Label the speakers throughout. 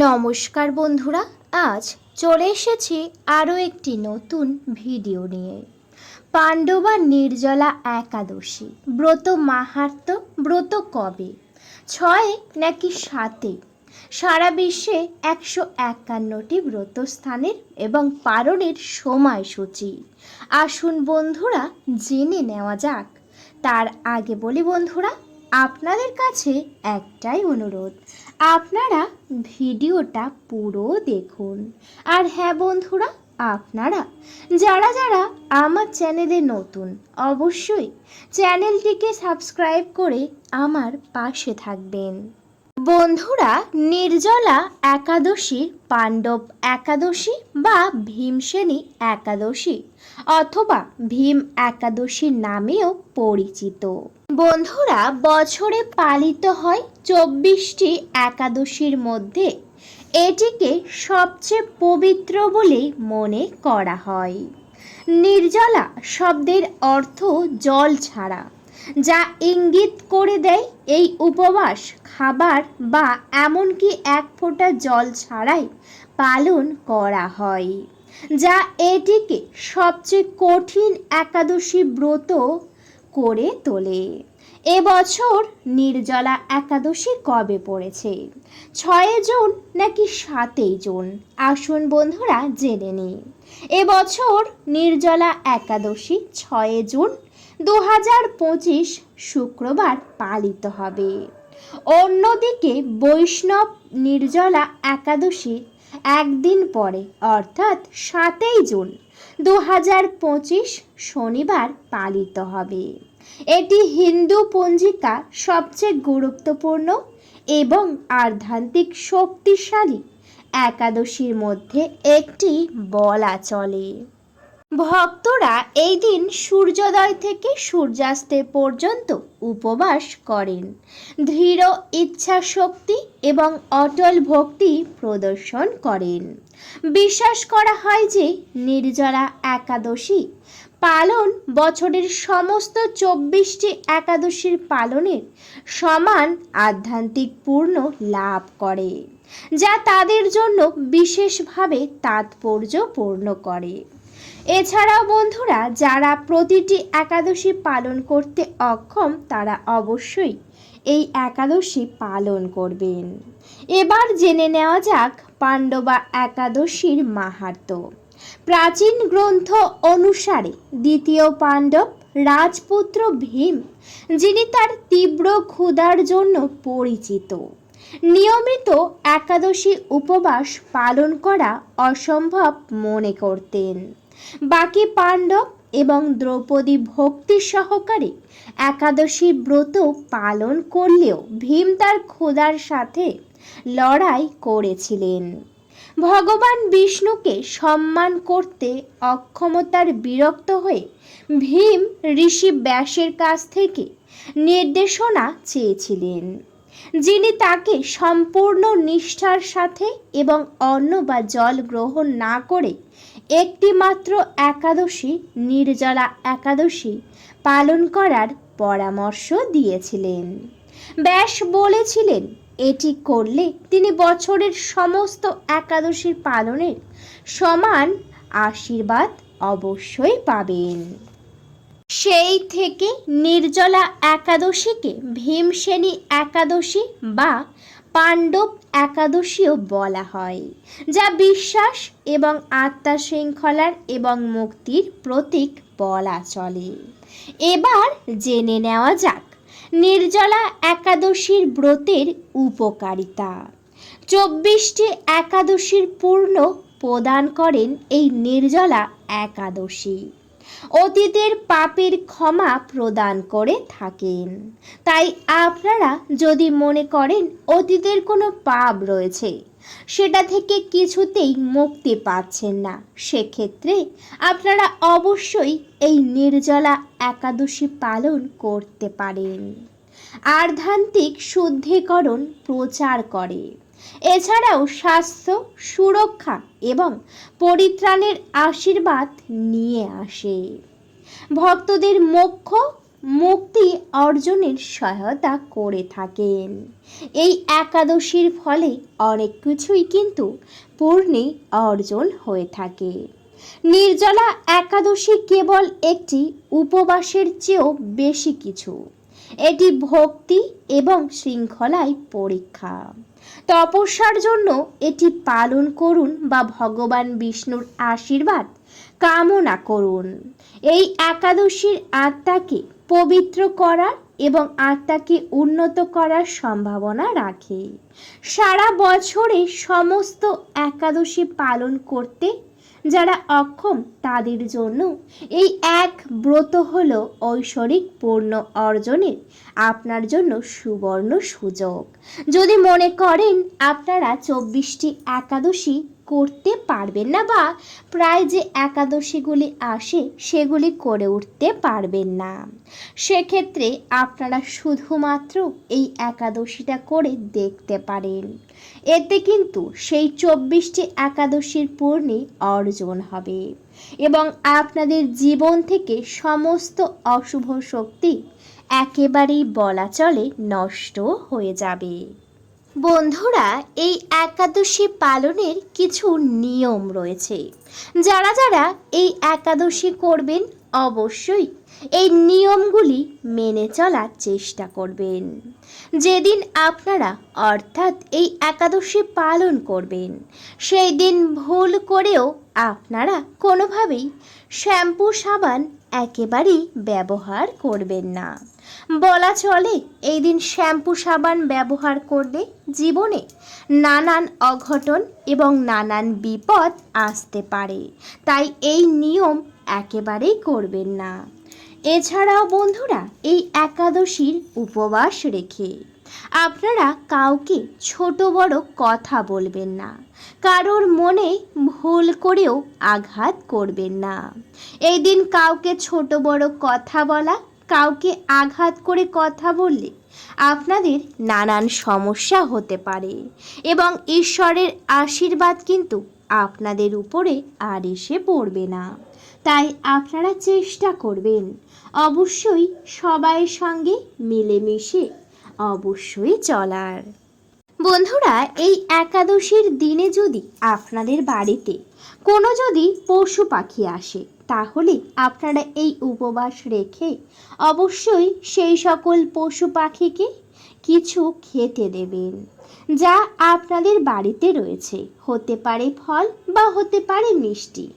Speaker 1: নমস্কার বন্ধুরা, আজ চলে এসেছি আরও একটি নতুন ভিডিও নিয়ে। পাণ্ডবা নির্জলা একাদশী, ব্রত মাহাত্ম, ব্রত কবে? ছয় নাকি সাতে? সারা বিশ্বে একশো একান্নটি ব্রতস্থানের এবং পালনের সময়সূচি। আসুন বন্ধুরা, জেনে নেওয়া যাক। তার আগে বলি বন্ধুরা আপনাদের কাছে একটাই অনুরোধ। আপনারা ভিডিওটা পুরো দেখুন। আর হ্যাঁ বন্ধুরা, আপনারা, যারা যারা আমার চ্যানেলে নতুন, অবশ্যই চ্যানেলটিকে সাবস্ক্রাইব করে আমার পাশে থাকবেন। বন্ধুরা, নির্জলা একাদশী, পাণ্ডব একাদশী বা ভীমসেনী একাদশী অথবা ভীম একাদশী নামেও পরিচিত। বন্ধুরা, বছরে পালিত হয় চব্বিশটি একাদশীর মধ্যে। এটিকে সবচেয়ে পবিত্র বলেই মনে করা হয়। নির্জলা শব্দের অর্থ জল ছাড়া। যা ইঙ্গিত করে দেয় এই উপবাস, খাবার বা এমনকি এক ফোঁটা জল ছাড়াই পালন করা হয়, যা এটিকে সবচেয়ে কঠিন একাদশী ব্রত করে তোলে। এবছর নির্জলা একাদশী কবে পড়েছে? ছয় জুন নাকি সাতই জুন? আসুন বন্ধুরা জেনে নিই। এবছর নির্জলা একাদশী, ছয় জুন দু হাজার পঁচিশ শুক্রবার পালিত হবে। অন্যদিকে বৈষ্ণব নির্জলা একাদশী একদিন পরে, অর্থাৎ সাতই জুন দু হাজার পঁচিশ শনিবার পালিত হবে। এটি হিন্দু পঞ্জিকা সবচেয়ে গুরুত্বপূর্ণ এবং আধ্যাত্মিক শক্তিশালী একাদশীর মধ্যে একটি বলা চলে। ভক্তরা এই দিন সূর্যোদয় থেকে সূর্যাস্তের পর্যন্ত উপবাস করেন। দৃঢ় ইচ্ছা শক্তি এবং অটল ভক্তি প্রদর্শন করেন। বিশ্বাস করা হয় যে নির্জলা একাদশী পালন বছরের সমস্ত চব্বিশটি একাদশীর পালনের সমান আধ্যাত্মিক পূর্ণ লাভ করে, যা তাদের জন্য বিশেষভাবে তাৎপর্যপূর্ণ করে। এছাড়াও বন্ধুরা, যারা প্রতিটি একাদশী পালন করতে অক্ষম, তারা অবশ্যই এই একাদশী পালন করবেন। এবার জেনে নেওয়া যাক পাণ্ডবা একাদশীর মাহাত্ম্য প্রাচীন গ্রন্থ অনুসারে দ্বিতীয় পাণ্ডব রাজপুত্র ভীম, যিনি তার তীব্র ক্ষুধার জন্য পরিচিত। নিয়মিত একাদশী উপবাস পালন করা অসম্ভব মনে করতেন। বাকি পাণ্ডব এবং দ্রৌপদী ভক্তি সহকারে একাদশী ব্রত পালন করলেও ভীম তার ক্ষুধার সাথে লড়াই করেছিলেন। ভগবান বিষ্ণুকে সম্মান করতে অক্ষমতার বিরক্ত হয়ে ভীম ঋষি ব্যাসের কাছ থেকে নির্দেশনা চেয়েছিলেন, যিনি তাকে সম্পূর্ণ নিষ্ঠার সাথে এবং অন্ন বা জল গ্রহণ না করে একটি মাত্র একাদশী, নির্জলা একাদশী পালন করার পরামর্শ দিয়েছিলেন। ব্যাস বলেছিলেন, এটি করলে তিনি বছরের সমস্ত একাদশীর পালনের সমান আশীর্বাদ অবশ্যই পাবেন। সেই থেকে নির্জলা একাদশীকে ভীমসেনী একাদশী বা পাণ্ডব একাদশীও বলা হয়, যা বিশ্বাস এবং আত্মা শৃঙ্খলার এবং মুক্তির প্রতীক বলা চলে। এবার জেনে নেওয়া যাক, নির্জলা একাদশীর ব্রতের উপকারিতা। চব্বিশটি একাদশীর পূর্ণ প্রদান করেন এই নির্জলা একাদশী। অতীতের পাপের ক্ষমা প্রদান করে থাকেন। তাই আপনারা যদি মনে করেন অতীতের কোনো পাপ রয়েছে, সেটা থেকে কিছুতেই মুক্তি পাচ্ছেন না, সেক্ষেত্রে আপনারা অবশ্যই এই নির্জলা একাদশী পালন করতে পারেন। আর্ধান্তিক শুদ্ধিকরণ প্রচার করে। এছাড়াও স্বাস্থ্য, সুরক্ষা এবং পরিত্রাণের আশীর্বাদ নিয়ে আসে। ভক্তদের মোক্ষ, মুক্তি অর্জনের সহায়তা করে থাকেন। এই একাদশীর ফলে অনেক কিছুই কিন্তু পূর্ণে অর্জন হয়ে থাকে। নির্জলা একাদশী কেবল একটি উপবাসের চেয়েও বেশি কিছু। এটি ভক্তি এবং শৃঙ্খলায় পরীক্ষা। তপস্যার জন্য এটি পালন করুন বা ভগবান বিষ্ণুর আশীর্বাদ কামনা করুন। এই একাদশীর আত্মাকে পবিত্র করার এবং আত্মাকে উন্নত করার সম্ভাবনা রাখে। সারা বছরে সমস্ত একাদশী পালন করতে যারা অক্ষম তাদের জন্য এই এক ব্রত হল ঐশ্বরিক পূর্ণ অর্জনের আপনার জন্য সুবর্ণ সুযোগ। যদি মনে করেন আপনারা চব্বিশটি একাদশী করতে পারবেন না বা প্রায় যে একাদশীগুলি আসে সেগুলি করে উঠতে পারবেন না। সেক্ষেত্রে আপনারা শুধুমাত্র এই একাদশীটা করে দেখতে পারেন। এতে কিন্তু সেই চব্বিশটি একাদশীর পূর্ণে অর্জন হবে এবং আপনাদের জীবন থেকে সমস্ত অশুভ শক্তি একেবারেই বলা চলে নষ্ট হয়ে যাবে। বন্ধুরা, এই একাদশী পালনের কিছু নিয়ম রয়েছে। যারা যারা এই একাদশী করবেন, অবশ্যই এই নিয়মগুলি মেনে চলার চেষ্টা করবেন। যেদিন আপনারা, অর্থাৎ এই একাদশী পালন করবেন, সেই দিন ভুল করেও আপনারা কোনোভাবেই শ্যাম্পু, সাবান একেবারেই ব্যবহার করবেন না। বলা চলে, এই দিন শ্যাম্পু, সাবান ব্যবহার করলে জীবনে নানান অঘটন এবং নানান বিপদ আসতে পারে। তাই এই নিয়ম একেবারেই করবেন না। এছাড়াও বন্ধুরা, এই একাদশীর উপবাস রেখে আপনারা কাউকে ছোট বড় কথা বলবেন না। কারোর মনে ভুল করেও আঘাত করবেন না। এই দিন কাউকে ছোট বড় কথা বলা, কাউকে আঘাত করে কথা বললে আপনাদের নানান সমস্যা হতে পারে এবং ঈশ্বরের আশীর্বাদ কিন্তু আপনাদের উপরে আর এসে পড়বে না। তাই আপনারা চেষ্টা করবেন। অবশ্যই সবাইয়ের সঙ্গে মিলেমিশে, অবশ্যই চলার। বন্ধুরা, এই একাদশীর দিনে যদি আপনাদের বাড়িতে কোনো যদি পশু পাখি আসে, তাহলে আপনারা এই উপবাস রেখে অবশ্যই সেই সকল পশু পাখিকে কিছু খেতে দেবেন। যা আপনাদের বাড়িতে রয়েছে। হতে পারে ফল বা হতে পারে মিষ্টি।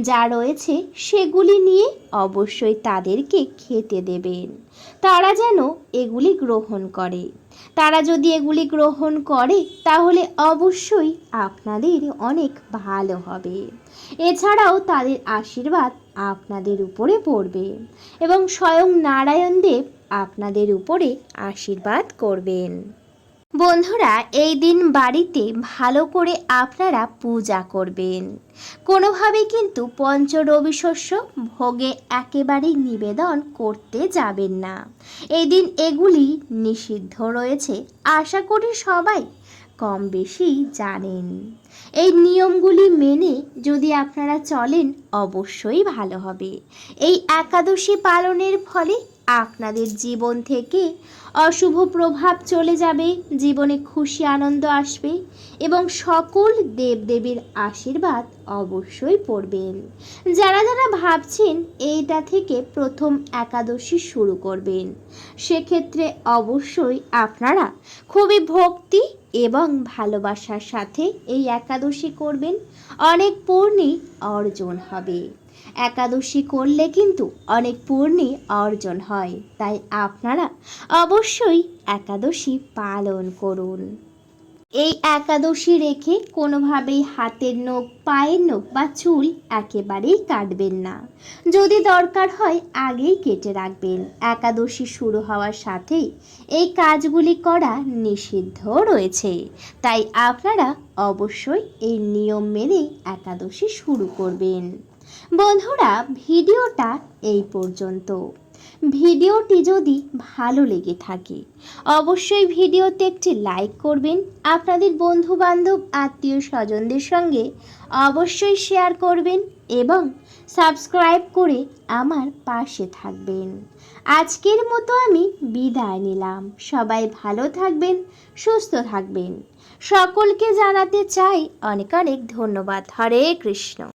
Speaker 1: যা রয়েছে সেগুলি নিয়ে অবশ্যই তাদেরকে খেতে দেবেন। তারা যেন এগুলি গ্রহণ করে। তারা যদি এগুলি গ্রহণ করে, তাহলে অবশ্যই আপনাদের অনেক ভালো হবে। এছাড়াও তাদের আশীর্বাদ আপনাদের উপরে পড়বে এবং স্বয়ং নারায়ণ দেব আপনাদের উপরে আশীর্বাদ করবেন। বন্ধুরা, এই দিন বাড়িতে ভালো করে আপনারা পূজা করবেন। কোনোভাবে কিন্তু পঞ্চ রবি শস্য ভোগে একেবারেই নিবেদন করতে যাবেন না। এই দিন এগুলি নিষিদ্ধ রয়েছে, আশা করি সবাই কম বেশি জানেন। এই নিয়মগুলি মেনে যদি আপনারা চলেন, অবশ্যই ভালো হবে। এই একাদশী পালনের ফলে আপনাদের জীবন থেকে অশুভ প্রভাব চলে যাবে, জীবনে খুশি আনন্দ আসবে এবং সকল দেবদেবীর আশীর্বাদ অবশ্যই পড়বেন। যারা যারা ভাবছেন এইটা থেকে প্রথম একাদশী শুরু করবেন, সেক্ষেত্রে অবশ্যই আপনারা খুবই ভক্তি এবং ভালোবাসার সাথে এই একাদশী করবেন। অনেক পূর্ণই অর্জন হবে। একাদশী করলে কিন্তু অনেক পূর্ণি অর্জন হয়। তাই আপনারা অবশ্যই একাদশী পালন করুন। এই একাদশী রেখে কোনোভাবেই হাতের নখ, পায়ের নখ বা চুল একেবারেই কাটবেন না। যদি দরকার হয় আগেই কেটে রাখবেন। একাদশী শুরু হওয়ার সাথেই এই কাজগুলি করা নিষিদ্ধ রয়েছে। তাই আপনারা অবশ্যই এই নিয়ম মেনে একাদশী শুরু করবেন। বন্ধুরা, ভিডিওটা এই পর্যন্ত। ভিডিওটি যদি ভালো লেগে থাকে, অবশ্যই ভিডিওতে একটি লাইক করবেন। আপনাদের বন্ধু বান্ধব আত্মীয় স্বজনদের সঙ্গে অবশ্যই শেয়ার করবেন এবং সাবস্ক্রাইব করে আমার পাশে থাকবেন। আজকের মতো আমি বিদায় নিলাম। সবাই ভালো থাকবেন, সুস্থ থাকবেন। সকলকে জানাতে চাই অনেক অনেক ধন্যবাদ। হরে কৃষ্ণ।